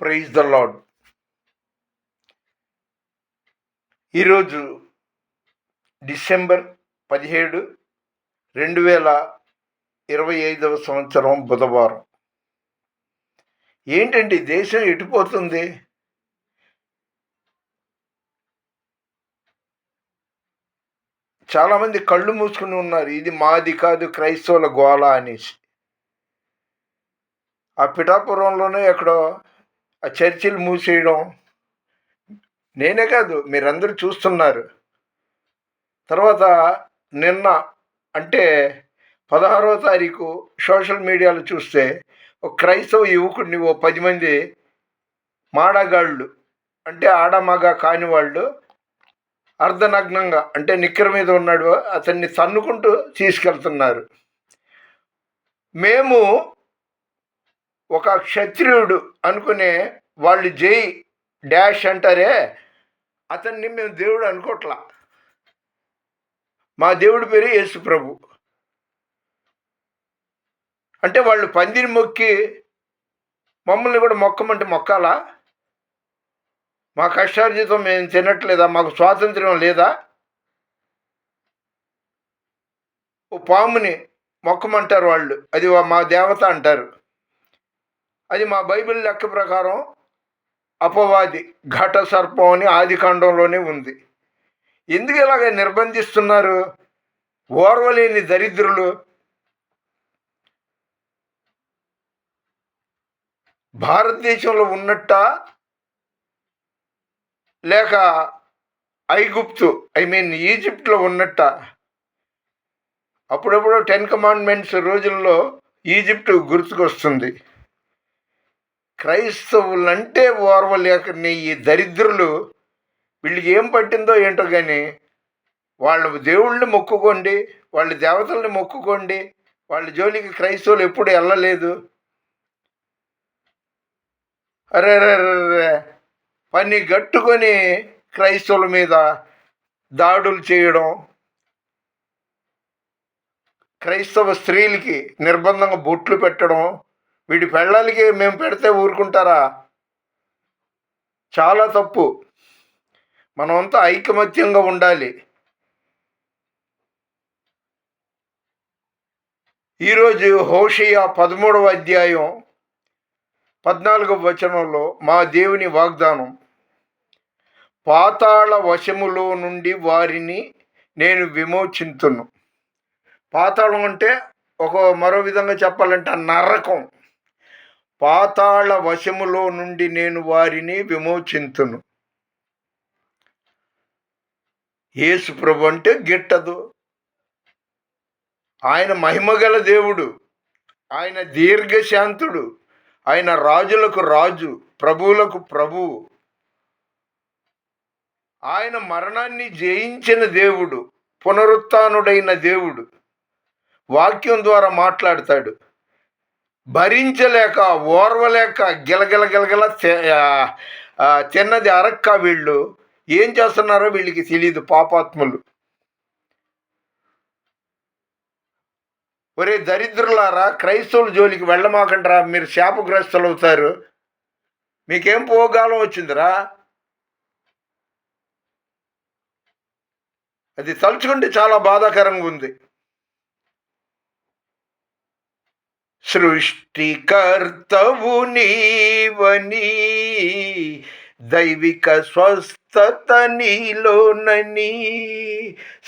Praise the Lord ఈరోజు December పదిహేడు రెండు వేల ఇరవై ఐదవ సంవత్సరం బుధవారం. ఏంటండి దేశం ఎటుపోతుంది చాలామంది కళ్ళు మూసుకుని ఉన్నారు. ఇది మాది కాదు క్రైస్తవుల గోళ అనేసి. ఆ పిఠాపురంలోనే ఎక్కడో ఆ చర్చిలు మూసేయడం. నేనే కాదు మీరందరూ చూస్తున్నారు. తర్వాత నిన్న అంటే పదహారవ తారీఖు సోషల్ మీడియాలో చూస్తే ఒక క్రైస్తవ యువకుడిని ఓ పది మంది మాడగాళ్ళు అంటే ఆడమగ కాని వాళ్ళు అర్ధనగ్నంగా అంటే నిక్కర మీద ఉన్నాడు అతన్ని తన్నుకుంటూ తీసుకెళ్తున్నారు. మేము ఒక క్షత్రియుడు అనుకునే వాళ్ళు జై డాష్ అంటారే అతన్ని మేము దేవుడు అనుకోట్లా. మా దేవుడి పేరు యేసు ప్రభు. అంటే వాళ్ళు పందిని మొక్కి మమ్మల్ని కూడా మొక్కమంటే మొక్కాలా? మా కష్టార్జితం మేము తినట్లేదా? మాకు స్వాతంత్ర్యం లేదా? ఓ పాముని మొక్కమంటారు వాళ్ళు. అది మా దేవత అంటారు. అది మా బైబిల్ లెక్క ప్రకారం అపవాది ఘట సర్పం అని ఆది కాండంలోనే ఉంది. ఎందుకు ఇలాగ నిర్బంధిస్తున్నారు? ఓర్వలేని దరిద్రులు. భారతదేశంలో ఉన్నట్ట లేక ఐగుప్తు ఐ మీన్ ఈజిప్ట్లో ఉన్నట్ట. అప్పుడప్పుడు టెన్ కమాండ్మెంట్స్ రోజుల్లో ఈజిప్ట్ గుర్తుకొస్తుంది. క్రైస్తవులంటే ఓర్వలేకని ఈ దరిద్రులు వీళ్ళకి ఏం పట్టిందో ఏంటో కానీ వాళ్ళ దేవుళ్ళని మొక్కుకోండి వాళ్ళ దేవతల్ని మొక్కుకోండి వాళ్ళ జోలికి క్రైస్తవులు ఎప్పుడు వెళ్ళలేదు అరే అరే అరే పని గట్టుకొని క్రైస్తవుల మీద దాడులు చేయడం క్రైస్తవ స్త్రీలకి నిర్బంధంగా బొట్లు పెట్టడం వీడి పెళ్ళాలకి మేము పెడితే ఊరుకుంటారా? చాలా తప్పు. మనమంతా ఐకమత్యంగా ఉండాలి. ఈరోజు హోషియా పదమూడవ అధ్యాయం పద్నాలుగవ వచనంలో మా దేవుని వాగ్దానం పాతాళ వశములో నుండి వారిని నేను విమోచింతును. పాతాళం అంటే ఒక మరో విధంగా చెప్పాలంటే నరకం. పాతాళ వశములో నుండి నేను వారిని విమోచింతును. యేసు ప్రభు అంటే గిట్టదు. ఆయన మహిమగల దేవుడు. ఆయన దీర్ఘశాంతుడు. ఆయన రాజులకు రాజు ప్రభువులకు ప్రభువు ఆయన మరణాన్ని జయించిన దేవుడు పునరుత్డైన దేవుడు. వాక్యం ద్వారా మాట్లాడతాడు. భరించలేక ఓర్వలేక గిలగిల గిలగిల తిన్నది అరక్క వీళ్ళు. ఏం చేస్తున్నారో వీళ్ళకి తెలియదు పాపాత్ములు. ఒరే దరిద్రులారా క్రైస్తవుల జోలికి వెళ్ళమాకండిరా మీరు శాపగ్రస్తులు అవుతారు మీకేం పోగాలం వచ్చిందిరా? అది తలుచుకుంటే చాలా బాధాకరంగా ఉంది. సృష్టికర్తవు నీవని దైవిక స్వస్థత నీలోనని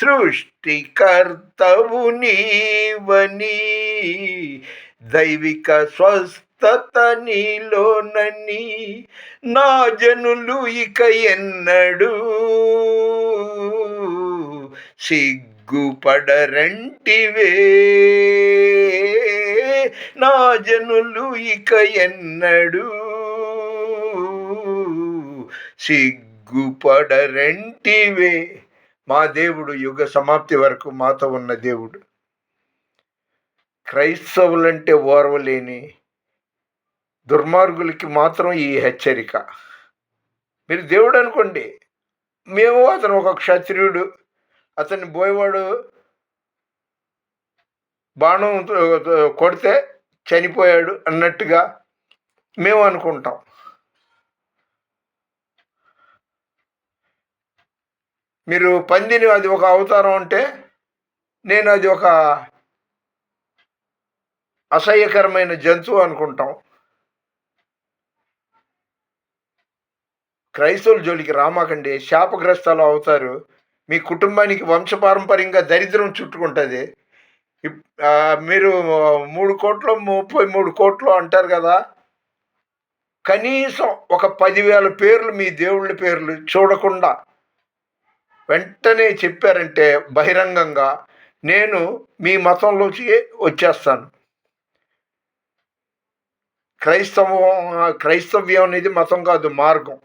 సృష్టికర్తవు నీవని దైవిక స్వస్థత నీలోనని నా జనులు ఇక ఎన్నడు సిగ్గుపడరంటివే. నా జనులు ఇక ఎన్నడు సిగ్గుపడరంటివే. మా దేవుడు యుగ సమాప్తి వరకు మాతో ఉన్న దేవుడు. క్రైస్తవులంటే ఓర్వలేని దుర్మార్గులకి మాత్రం ఈ హెచ్చరిక. మీరు దేవుడు అనుకోండి. మేము అతను ఒక క్షత్రియుడు. అతని బోయవాడు బాణం కొడితే చనిపోయాడు అన్నట్టుగా మేము అనుకుంటాం. మీరు పందిని అది ఒక అవతారం అంటే నేను అది ఒక అసహ్యకరమైన జంతువు అనుకుంటాం. క్రైస్తవుల జోలికి రామాకండి శాపగ్రస్తాలు అవుతారు. మీ కుటుంబానికి వంశపారంపర్యంగా దరిద్రం చుట్టుకుంటుంది. మీరు మూడు కోట్లు ముప్పై మూడు కోట్లు అంటారు కదా. కనీసం ఒక పదివేల పేర్లు మీ దేవుళ్ళ పేర్లు చూడకుండా వెంటనే చెప్పారంటే బహిరంగంగా నేను మీ మతంలోకి వచ్చేస్తాను. క్రైస్తవం క్రైస్తవ్యం అనేది మతం కాదు మార్గం.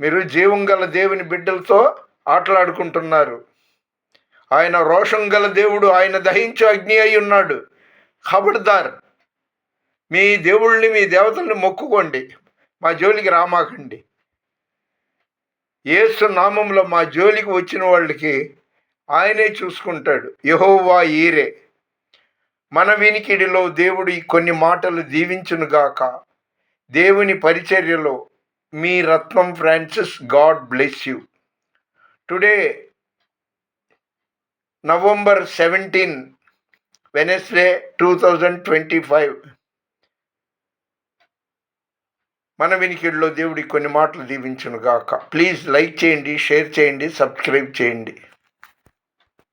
మీరు జీవం గల దేవుని బిడ్డలతో ఆటలాడుకుంటున్నారు. ఆయన రోషం గల దేవుడు ఆయన దహించు అగ్ని అయి ఉన్నాడు. ఖబర్దార్ మీ దేవుళ్ళని మీ దేవతల్ని మొక్కుకోండి. మా జోలికి రామాకండి. యేసు నామంలో మా జోలికి వచ్చిన వాళ్ళకి ఆయనే చూసుకుంటాడు. యహోవా ఈరే. మన వినికిడిలో దేవుడు ఈ కొన్ని మాటలు దీవించునుగాక దేవుని పరిచర్యలో మీ Ratnam Francis God bless you. Today November seventeen Wednesday two thousand twenty five. మన వినికిడిలో దేవుడి కొన్ని మాటలు దీవించును గాక ప్లీజ్ లైక్ చేయండి షేర్ చేయండి సబ్స్క్రైబ్ చేయండి.